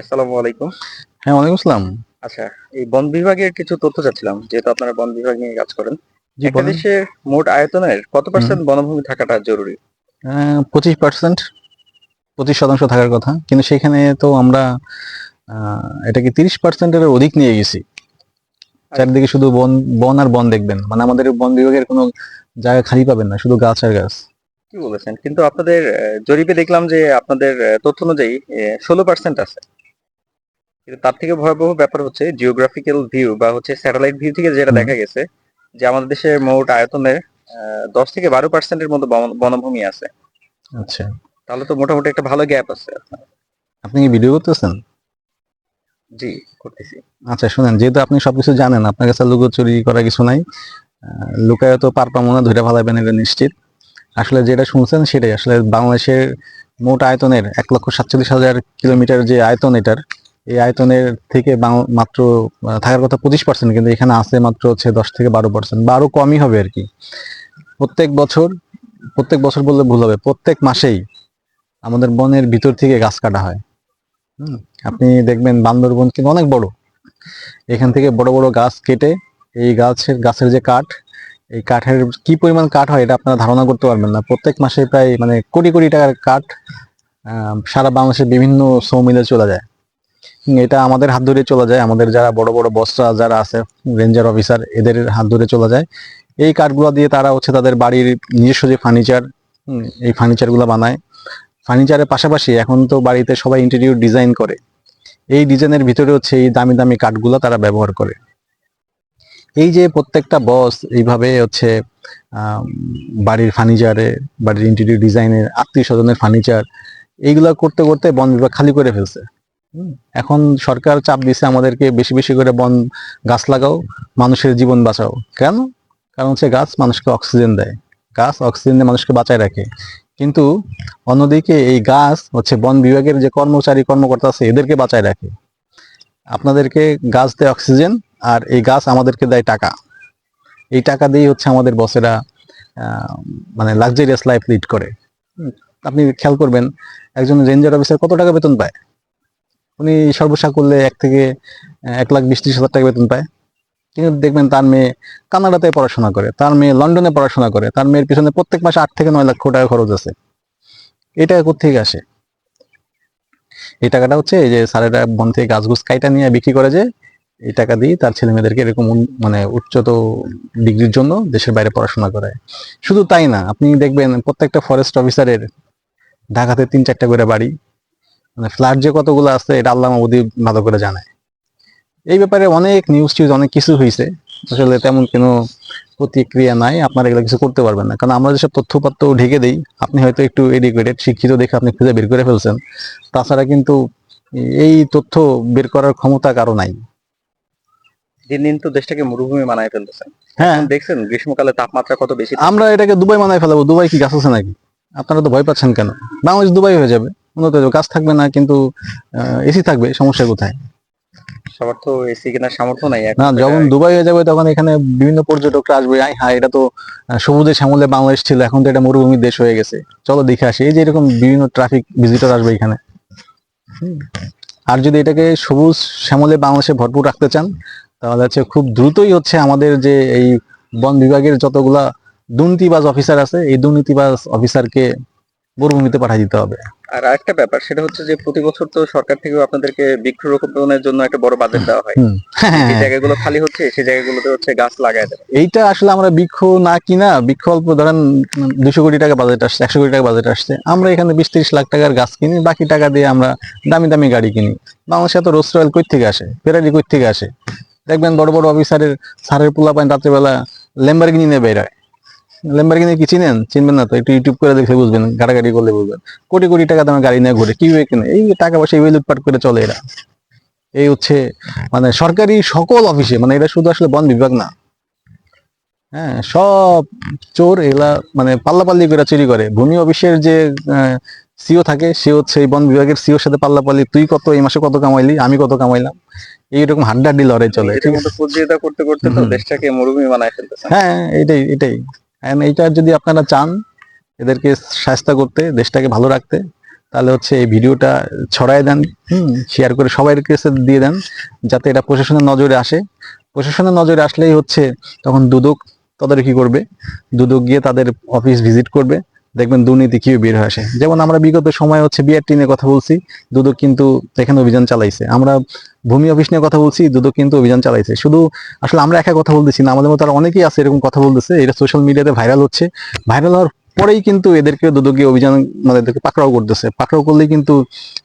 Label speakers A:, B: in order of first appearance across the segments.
A: আসসালামু আলাইকুম।
B: হ্যাঁ ওয়ালাইকুম আসসালাম।
A: আচ্ছা এই বন বিভাগের কিছু তথ্য চাচ্ছিলাম যেহেতু আপনারা বন বিভাগ নিয়ে কাজ করেন। একটা দেশের মোট আয়তনের কত পার্সেন্ট বনভূমি থাকাটা জরুরি?
B: পঁচিশ পার্সেন্ট পঁচিশ শতাংশ থাকার কথা। কিন্তু সেখানে তো আমরা এটাকে তিরিশ পার্সেন্টের অধিক নিয়ে গেছি? চারিদিকে শুধু বন বন আর বন দেখবেন। মানে আমাদের বন বিভাগের কোনো জায়গা খালি পাবেন না শুধু গাছ আর গাছ।
A: কি বলেছেন? কিন্তু আপনাদের জরিপে দেখলাম যে আপনাদের তথ্য অনুযায়ী ষোলো পার্সেন্ট আছে। কিন্তু তার থেকে ভয়াবহ ব্যাপার হচ্ছে জিওগ্রাফিক্যাল ভিউ বা হচ্ছে স্যাটেলাইট ভিউ থেকে যেটা দেখা গেছে যে আমাদের দেশের মোট আয়তনের দশ থেকে বারো পার্সেন্টের মতো বন- বনভূমি আছে।
B: আচ্ছা।
A: তাহলে তো মোটামুটি একটা ভালো গ্যাপ আছে।
B: আপনি কি ভিডিও করতেছেন?
A: জি করতেছি।
B: আচ্ছা শুনেন যেহেতু আপনি সবকিছু জানেন আপনার কাছে লুকোচুরি করা কিছু নাই লুকায় তো পার পাবো না ধরে ফেলাবেন এটা নিশ্চিত। আসলে যেটা শুনছেন সেটাই আসলে বাংলাদেশের মোট আয়তনের এক লক্ষ সাতচল্লিশ হাজার কিলোমিটার যে আয়তন এটার এই আয়তনের থেকে মাত্র থাকার কথা পঁচিশ পার্সেন্ট কিন্তু এখানে আছে মাত্র হচ্ছে দশ থেকে বারো পার্সেন্ট বা আরও কমই হবে আর কি। প্রত্যেক বছর প্রত্যেক বছর বললে ভুল হবে, প্রত্যেক মাসেই আমাদের বনের ভিতর থেকে গাছ কাটা হয়। আপনি দেখবেন বান্দরবন কিন্তু অনেক বড়। এখান থেকে বড় বড় গাছ কেটে এই গাছের গাছের যে কাঠ, এই কাঠের কি পরিমাণ কাঠ হয় এটা আপনারা ধারণা করতে পারবেন না। প্রত্যেক মাসে প্রায় মানে কোটি কোটি টাকার কাঠ সারা বাংলাদেশের বিভিন্ন সৌমিলে চলে যায়। এটা আমাদের হাত ধরে চলে যায়। আমাদের যারা বড় বড় বসরা যারা আছে রেঞ্জার অফিসার এদের হাত ধরে চলে যায়। এই কাঠগুলো দিয়ে তারা হচ্ছে তাদের বাড়ির নিজস্ব যে ফার্নিচার এই ফার্নিচারগুলো বানায়। ফার্নিচারের পাশাপাশি এখন তো বাড়িতে সবাই ইন্টেরিয়র ডিজাইন করে। এই ডিজাইনের ভিতরে হচ্ছে এই দামি দামি কাঠগুলো তারা ব্যবহার করে। এই যে প্রত্যেকটা বস এইভাবে হচ্ছে বাড়ির ফার্নিচারে বাড়ির ইন্টেরিয়র ডিজাইনের আত্মীয় স্বজনের ফার্নিচার এইগুলা করতে করতে বন বিভাগ খালি করে ফেলছে। এখন সরকার চাপ দিছে আমাদেরকে বেশি বেশি করে বন গাছ লাগাও, মানুষের জীবন বাঁচাও। কেন? কারণ হচ্ছে গাছ মানুষকে অক্সিজেন দেয়। গাছ অক্সিজেন দিয়ে মানুষকে বাঁচায় রাখে। কিন্তু অন্যদিকে এই গাছ হচ্ছে বন বিভাগের যে কর্মচারী, কর্মকর্তা আছে, এদেরকে বাঁচায় রাখে। আপনাদেরকে গাছ দেয় অক্সিজেন আর এই গাছ আমাদেরকে দেয় টাকা। এই টাকা দিয়েই হচ্ছে আমাদের বসেরা মানে লাক্সারিয়াস লাইফ লিড করে। আপনি খেয়াল করবেন, একজন রেঞ্জার অফিসার কত টাকা বেতন পায়? উনি সর্বসা করলে এক থেকে এক লাখ বিশ ত্রিশ হাজার টাকা বেতন পায়। কিন্তু দেখবেন তার মেয়ে কানাডাতে পড়াশোনা করে, তার মেয়ে লন্ডনে পড়াশোনা করে, তার মেয়ের পিছনে প্রত্যেক মাসে আট থেকে নয় লক্ষ টাকা খরচ আছে। এটা কোথেকে আসে? এই টাকাটা হচ্ছে এই যে স্যারেরা বন থেকে গাছ গুছ কাইটা নিয়ে বিক্রি করে যে, এই টাকা দিয়ে তার ছেলে মেয়েদেরকে এরকম মানে উচ্চত ডিগ্রির জন্য দেশের বাইরে পড়াশোনা করায়। শুধু তাই না, আপনি দেখবেন প্রত্যেকটা ফরেস্ট অফিসারের ঢাকাতে তিন চারটা করে বাড়ি মানে ফ্ল্যাট যে কতগুলো আছে এটা আল্লাহ মাহবুদি ভালো করে জানায় এই ব্যাপারে অনেক নিউজ টিউজ অনেক কিছু হয়েছে আসলে তেমন কোনো প্রতিক্রিয়া নাই আপনারা এগুলো কিছু করতে পারবেন না। কারণ আমরা যেসব তথ্যপত্র ঢেকে দিই আপনি হয়তো একটু এডুকেটেড শিক্ষিত দেখে আপনি খুঁজে বের করে ফেলছেন। তাছাড়া কিন্তু এই তথ্য বের করার ক্ষমতা কারও নাই।
A: দিন দিন তো দেশটাকে মরুভূমি বানায় ফেলতেছেন
B: হ্যাঁ।
A: দেখছেন গ্রীষ্মকালে তাপমাত্রা কত বেশি?
B: আমরা এটাকে দুবাই বানায় ফেলাবো। দুবাই কি গাছ আছে নাকি? আপনারা তো ভয় পাচ্ছেন কেন? বাংলাদেশ দুবাই হয়ে যাবে। উন্নত গাছ থাকবে না কিন্তু এসি থাকবে সমস্যা কোথায়?
A: সবার তো এসি কেনার সামর্থ্য নাই
B: না যখন দুবাই হয়ে যাবে তখন এখানে বিভিন্ন পর্যটকরা আসবে। আই হ্যাঁ এটা তো সবুজে শ্যামলে বাংলাদেশ ছিল এখন তো এটা মরুভূমির দেশ হয়ে গেছে। চলো দেখে আসি এই যে এরকম বিভিন্ন ট্রাফিক ভিজিটর আসবে এখানে। আর যদি এটাকে সবুজ শ্যামলে বাংলাদেশে ভরপুর রাখতে চান তাহলে হচ্ছে খুব দ্রুতই হচ্ছে আমাদের যে এই বন বিভাগের যতগুলা দুর্নীতিবাজ অফিসার আছে এই দুর্নীতিবাজ অফিসারকে মরুভূমিতে পাঠিয়ে দিতে হবে।
A: আর আরেকটা ব্যাপার সেটা হচ্ছে যে প্রতি বছর তো সরকার থেকেও আপনাদেরকে বৃক্ষরোপণের জন্য একটা বড় বাজেট দেওয়া হয়।
B: হুম।
A: যে জায়গাগুলো খালি হচ্ছে সেই জায়গাগুলোতে হচ্ছে গাছ লাগায় দেবে।
B: এইটা আসলে আমরা বৃক্ষ না কিনা বৃক্ষ অল্প ধরেন দুশো কোটি টাকা বাজেট আসছে একশো কোটি টাকা বাজেট আসছে। আমরা এখানে বিশ ত্রিশ লাখ টাকার গাছ কিনি বাকি টাকা দিয়ে আমরা দামি দামি গাড়ি কিনি। বাংলাদেশে তো রোজ রয়েল কই থেকে আসে? ফেরারি কই থেকে আসে? দেখবেন বড় বড় অফিসারের সারের পোলা পান রাত্রেবেলা লেম্বারগিনি নিয়ে বেরোয় লেম্বারগিনি কি চিনেন? চিনবেন না তো একটু ইউটিউব করে দেখলে বুঝবেন গাড়াগাড়ি করলে বুঝবেন। কোটি কোটি টাকা দামের গাড়ি নিয়ে ঘুরে কীভাবে কিনে? এই টাকা পয়সা এইভাবে লুটপাট করে চলে এরা। এই হচ্ছে মানে সরকারি সকল অফিসে মানে এটা শুধু আসলে বন বিভাগ না। হ্যাঁ সব চোর এগুলা মানে পাল্লাপাল্লি করে চুরি করে। ভূমি অফিসের যে সিও থাকে সে হচ্ছে এই বন বিভাগের সিওর সাথে পাল্লাপাল্লি তুই কত এই মাসে কত কামাইলি? আমি কত কামাইলাম? এইরকম হাড্ডাহাড্ডি লড়াই চলে
A: প্রতিযোগিতা করতে করতে তো দেশটাকে মরুভূমি বানায় ফেলতেছেন
B: হ্যাঁ এটাই এটাই। And এইটা যদি আপনারা চান, এদেরকে সাহস্তা করতে, দেশটাকে ভালো রাখতে, তাহলে হচ্ছে এই ভিডিওটা ছড়ায় দেন শেয়ার করে সবাইয়ের কাছে দিয়ে দেন, যাতে এটা প্রশাসনের নজরে আসে। প্রশাসনের নজরে আসলেই হচ্ছে তখন দুদক তাদের তদারকি করবে। দুদক গিয়ে তাদের অফিস ভিজিট করবে। দেখবেন দুর্নীতি কি বের হয়ে আসে। যেমন আমরা বিগত সময় হচ্ছে বিআরটি নিয়ে কথা বলছি, দুদক কিন্তু এখানে অভিযান চালাইছে। আমরা ভূমি অফিস নিয়ে কথা বলছি, দুদক কিন্তু অভিযান চালাইছে। শুধু আসলে আমরা একা কথা বলতেছি না, আমাদের মতো আর অনেকেই আছে এরকম কথা বলতেছে এটা সোশ্যাল মিডিয়াতে ভাইরাল হচ্ছে। ভাইরাল হওয়ার পরেই কিন্তু এদেরকে দুদকীয় অভিযান মানে পাকড়াও করতেছে। পাকড়াও করলেই কিন্তু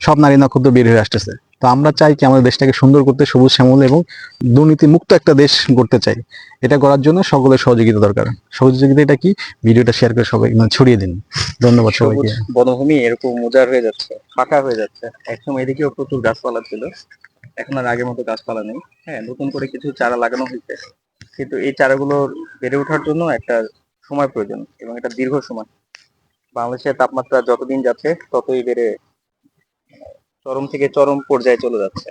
B: সব নারী নক্ষত্র বের হয়ে আসতেছে। তো আমরা চাই কি আমাদের দেশটাকে সুন্দর করতে সবুজ শ্যামল এবং দুর্নীতি মুক্ত একটা দেশ করতে চাই। এটা করার জন্য সকলের সহযোগিতা দরকার। সহযোগিতা এটা কি? ভিডিওটা শেয়ার করে সবাই মানে ছড়িয়ে দিন। ধন্যবাদ সবাইকে।
A: বনভূমি এরকম উজাড় হয়ে যাচ্ছে ফাঁকা হয়ে যাচ্ছে। একসময় এদিকেও প্রচুর গাছপালা ছিল। এখন আর আগের মতো গাছপালা নেই। হ্যাঁ নতুন করে কিছু চারা লাগানো হয়েছে। কিন্তু এই চারাগুলোর বেড়ে ওঠার জন্য একটা সময় প্রয়োজন এবং এটা দীর্ঘ সময়। বাংলাদেশের তাপমাত্রা যতদিন যাচ্ছে ততই বেড়ে চরম থেকে চরম পর্যায়ে চলে যাচ্ছে।